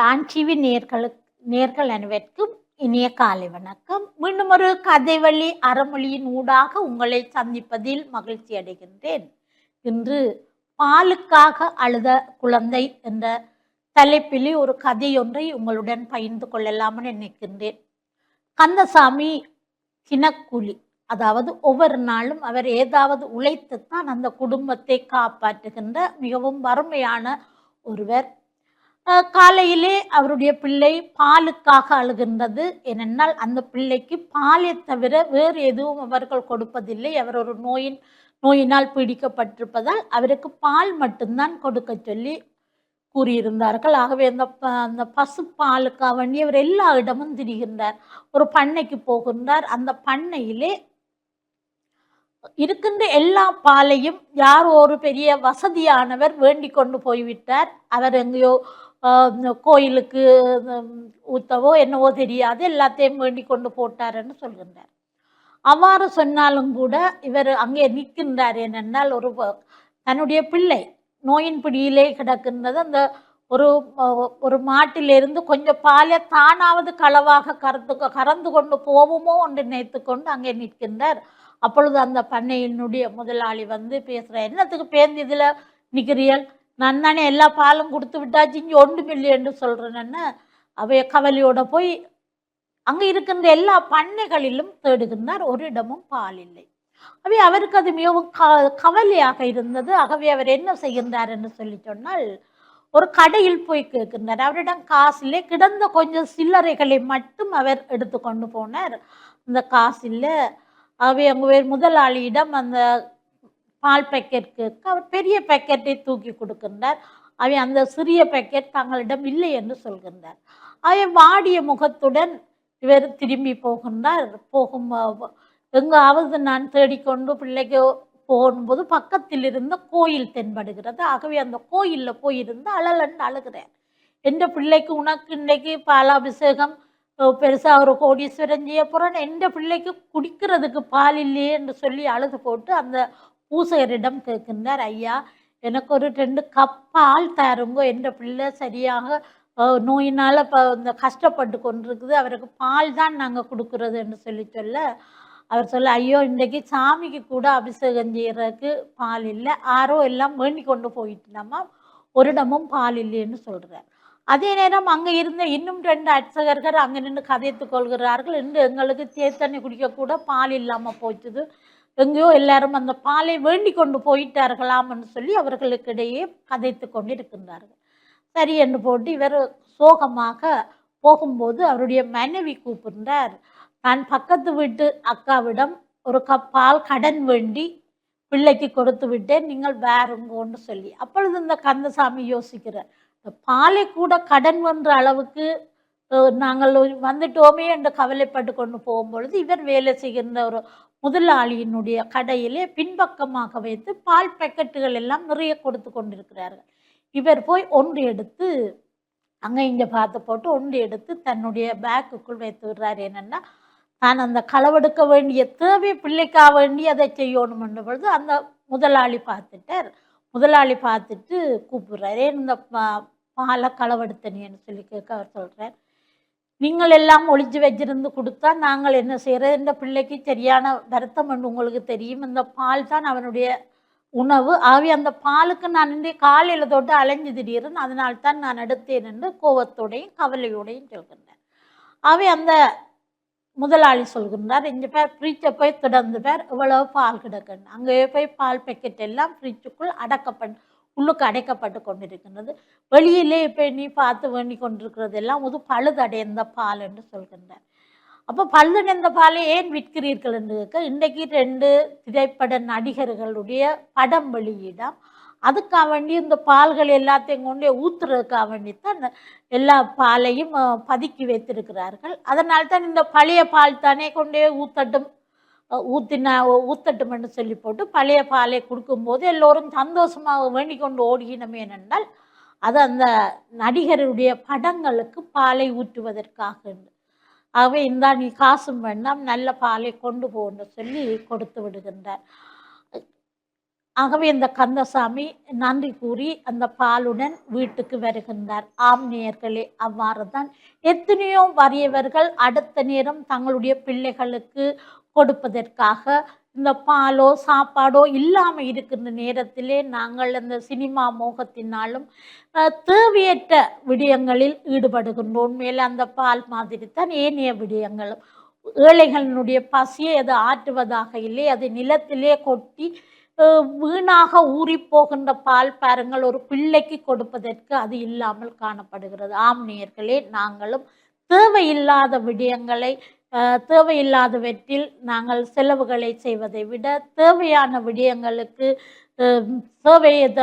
Don TV நேர்களுக்கு நேர்கள் அனைவருக்கும் இனிய காலை வணக்கம். மீண்டும் ஒரு கதை வழி அறமொழியின் ஊடாக உங்களை சந்திப்பதில் மகிழ்ச்சி அடைகின்றேன். இன்று பாலுக்காக அழுத குழந்தை என்ற தலைப்பிலே ஒரு கதையொன்றை உங்களுடன் பகிர்ந்து கொள்ளலாம்னு நினைக்கின்றேன். கந்தசாமி தினக்கூலி அதாவது ஒவ்வொரு நாளும் அவர் ஏதாவது உழைத்துத்தான் அந்த குடும்பத்தை காப்பாற்றுகின்ற மிகவும் வறுமையான ஒருவர். காலையிலே அவருடைய பிள்ளை பாலுக்காக அழுகின்றது. ஏனென்றால் அந்த பிள்ளைக்கு பாலை தவிர வேறு எதுவும் அவர்கள் கொடுப்பதில்லை. அவர் ஒரு நோயின் நோயினால் பீடிக்கப்பட்டிருப்பதால் அவருக்கு பால் மட்டும்தான் கொடுக்க சொல்லி கூறியிருந்தார்கள். ஆகவே அந்த ப- அந்த பசு பாலுக்காக வேண்டி அவர் எல்லா இடமும் திரிகின்றார். ஒரு பண்ணைக்கு போகின்றார். அந்த பண்ணையிலே இருக்கின்ற எல்லா பாலையும் யார் ஒரு பெரிய வசதியானவர் வேண்டிக் கொண்டு போய்விட்டார். அவர் எங்கேயோ கோயிலுக்கு ஊத்தவோ என்னவோ தெரியாது எல்லாத்தையும் வேண்டி கொண்டு போட்டாருன்னு சொல்கின்றார். அவ்வாறு சொன்னாலும் கூட இவர் அங்கே நிற்கின்றார் என்னென்னால் ஒரு தன்னுடைய பிள்ளை நோயின் பிடியிலே கிடக்கின்றது. அந்த ஒரு ஒரு மாட்டிலிருந்து கொஞ்சம் பாலை தானாவது களவாக கறந்து கறந்து கொண்டு போவோமோ என்று நினைத்து கொண்டு அங்கே நிற்கின்றார். அப்பொழுது அந்த பண்ணையினுடைய முதலாளி வந்து பேசுகிறார் என்னத்துக்கு பேருந்து இதில் நிற்கிறீர்கள் நான் தானே எல்லா பாலும் கொடுத்து விட்டாச்சு இங்கே ஒன்று இல்லையென்று சொல்கிறேன்னு அவைய கவலையோட போய் அங்கே இருக்கின்ற எல்லா பண்ணைகளிலும் தேடுகின்றார் ஒரு இடமும் பால் இல்லை. அவை அவருக்கு அது மிகவும் க கவலையாக இருந்தது. ஆகவே அவர் என்ன செய்கின்றார் என்று சொல்லி சொன்னால் ஒரு கடையில் போய் கேட்கின்றார். அவரிடம் காசில்லை கிடந்த கொஞ்சம் சில்லறைகளை மட்டும் அவர் எடுத்து கொண்டு போனார். அந்த காசில் அவை அங்கே முதலாளியிடம் அந்த பால் பேக்கெட்டுக்கு அவர் பெரிய பேக்கெட்டை தூக்கி கொடுக்கின்றார். அவை அந்த சிறிய பேக்கெட் தங்களிடம் இல்லை என்று சொல்கின்றார். அவை வாடிய முகத்துடன் இவர் திரும்பி போகின்றார். போகும் எங்காவது நான் தேடிக்கொண்டு பிள்ளைக்கு போகும்போது பக்கத்தில் இருந்த கோயில் தென்படுகிறது. ஆகவே அந்த கோயிலில் போயிருந்து அழலன்னு அழுகிறார். எந்த பிள்ளைக்கு உனக்கு இன்னைக்கு பாலாபிஷேகம் பெருசாக ஒரு கோடீஸ்வரன் செய்ய எந்த பிள்ளைக்கு குடிக்கிறதுக்கு பால் இல்லையே என்று சொல்லி அழுது போட்டு அந்த பூசகரிடம் கேட்கின்றார் ஐயா எனக்கு ஒரு ரெண்டு கப் பால் தருங்க. என்ற பிள்ளை சரியாக நோயினால் இப்போ இந்த கஷ்டப்பட்டு கொண்டிருக்குது. அவருக்கு பால் தான் நாங்கள் கொடுக்குறது என்று சொல்லி சொல்ல அவர் சொல்ல ஐயோ இன்றைக்கு சாமிக்கு கூட அபிஷேகம் செய்கிறதுக்கு பால் இல்லை. ஆரோ எல்லாம் வேண்டி கொண்டு போயிட்டுனாமா ஒரு இடமும் பால் இல்லைன்னு சொல்கிறார் அதே நேரம் அங்கே இருந்த இன்னும் ரெண்டு அர்ச்சகர்கள் அங்கே நின்று கதைத்து கொள்கிறார்கள். இன்று எங்களுக்கு தேத்தண்ணி குடிக்கக்கூட பால் இல்லாமல் போச்சுது. எங்கேயோ எல்லாரும் அந்த பாலை வேண்டி கொண்டு போயிட்டார்களாம்னு சொல்லி அவர்களுக்கிடையே கதைத்து கொண்டு இருக்கின்றார்கள் சரி என்று போட்டு இவர் சோகமாக போகும்போது அவருடைய மனைவி கூப்பிடுறார் நான் பக்கத்து வீட்டு அக்காவிடம் ஒரு கப் பால் கடன் வேண்டி பிள்ளைக்கு கொடுத்து விட்டேன் நீங்கள் வேறுங்கோன்னு சொல்லி. அப்பொழுது இந்த கந்தசாமி யோசிக்கிறார் இந்த பாலை கூட கடன் வென்ற அளவுக்கு நாங்கள் வந்துட்டோமே என்று கவலைப்பட்டு கொண்டு போகும்பொழுது இவர் வேலை செய்கின்ற ஒரு முதலாளியினுடைய கடையிலே பின்பக்கமாக வைத்து பால் பேக்கெட்டுகள் எல்லாம் நிறைய கொடுத்து கொண்டிருக்கிறார்கள். இவர் போய் ஒன்று எடுத்து அங்கே இங்கே பார்த்து போட்டு ஒன்று எடுத்து தன்னுடைய பேக்குக்குள் வைத்து விடுறார். என்னென்னா தான் அந்த களவெடுக்க வேண்டிய தேவை பிள்ளைக்காக வேண்டி அதை செய்யணும் பொழுது அந்த முதலாளி பார்த்துட்டார். முதலாளி பார்த்துட்டு கூப்பிடுறாரு. "ஏன் இந்த பா- பாலை களவெடுத்தனின்னு சொல்லி கேட்க அவர் சொல்கிறார் நீங்கள் எல்லாம் ஒழிஞ்சு வச்சிருந்து கொடுத்தா நாங்கள் என்ன செய்கிறது இந்த பிள்ளைக்கு சரியான வருத்தம் என்று உங்களுக்கு தெரியும். இந்த பால் தான் அவனுடைய உணவு. ஆகவே அந்த பாலுக்கு நான் இன்றைய காலையில் தொட்டு அலைஞ்சு திடீர்னு அதனால் தான் நான் எடுத்தேன் என்று கோவத்தோடையும் கவலையோடையும் சொல்கின்றேன். ஆகவே அந்த முதலாளி சொல்கின்றார் இந்த பேர் ஃப்ரிட்ஜை போய் திறந்து பேர் இவ்வளவு பால் கிடக்குன்னு. அங்கே போய் பால் பேக்கெட் எல்லாம் ஃப்ரிட்ஜுக்குள் அடக்கப்பட்டு உள்ளுக்கு அடைக்கப்பட்டு கொண்டிருக்கின்றது. வெளியிலே இப்போ நீ பார்த்து வேண்டி கொண்டிருக்கிறது எல்லாம் ஒரு பழுதடைந்த பால் என்று சொல்கின்றார். அப்போ பழுதடைந்த பாலை ஏன் விற்கிறீர்கள் என்று கேட்க இன்றைக்கு ரெண்டு திரைப்பட நடிகர்களுடைய படம் வெளியிடம். அதுக்காக வேண்டி இந்த பால்கள் எல்லாத்தையும் கொண்டு ஊத்துறதுக்காக வேண்டி தான் எல்லா பாலையும் பதுக்கி வைத்திருக்கிறார்கள். அதனால் தான் இந்த பழைய பால் தானே கொண்டே ஊத்தட்டும் ஊற்றின ஊத்தினா சொல்லி போட்டு பழைய பாலை கொடுக்கும்போது எல்லோரும் சந்தோஷமாக வேண்டிக் கொண்டு ஓடுகினமே என்றால் அது அந்த நடிகருடைய படங்களுக்கு பாலை ஊற்றுவதற்காக. ஆகவே இந்தா நீ காசும் வேண்டாம் நல்ல பாலை கொண்டு போன்னு சொல்லி கொடுத்து விடுகின்றார். ஆகவே இந்த கந்தசாமி நன்றி கூறி அந்த பாலுடன் வீட்டுக்கு வருகின்றார். ஆம் நேயர்களே அவ்வாறு தான் எத்தனையோ வறியவர்கள் அடுத்த நேரம் தங்களுடைய பிள்ளைகளுக்கு கொடுப்பதற்காக இந்த பாலோ சாப்பாடோ இல்லாமல் இருக்கின்ற நேரத்திலே நாங்கள் அந்த சினிமா மோகத்தினாலும் தேவையற்ற விடயங்களில் ஈடுபடுகின்றோம். உண்மையில் அந்த பால் மாதிரி தான் ஏனைய விடயங்களும். ஏழைகளினுடைய பசியை அது ஆற்றுவதாக இல்லை. அது நிலத்திலே கொட்டி வீணாக ஊறி போகின்ற பால் பாருங்கள் ஒரு பிள்ளைக்கு கொடுப்பதற்கு அது இல்லாமல் காணப்படுகிறது. ஆம் நேயர்களே நாங்களும் தேவையில்லாத விடயங்களை தேவையில்லாதவற்றில் நாங்கள் செலவுகளை செய்வதை விட தேவையான விடயங்களுக்கு அஹ், தேவை அந்த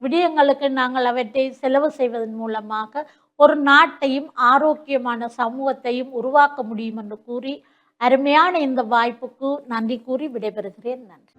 விடயங்களுக்கு நாங்கள் அவற்றை செலவு செய்வதன் மூலமாக ஒரு நாட்டையும் ஆரோக்கியமான சமூகத்தையும் உருவாக்க முடியும் என்று கூறி அருமையான இந்த வாய்ப்புக்கு நன்றி கூறி விடைபெறுகிறேன். நன்றி.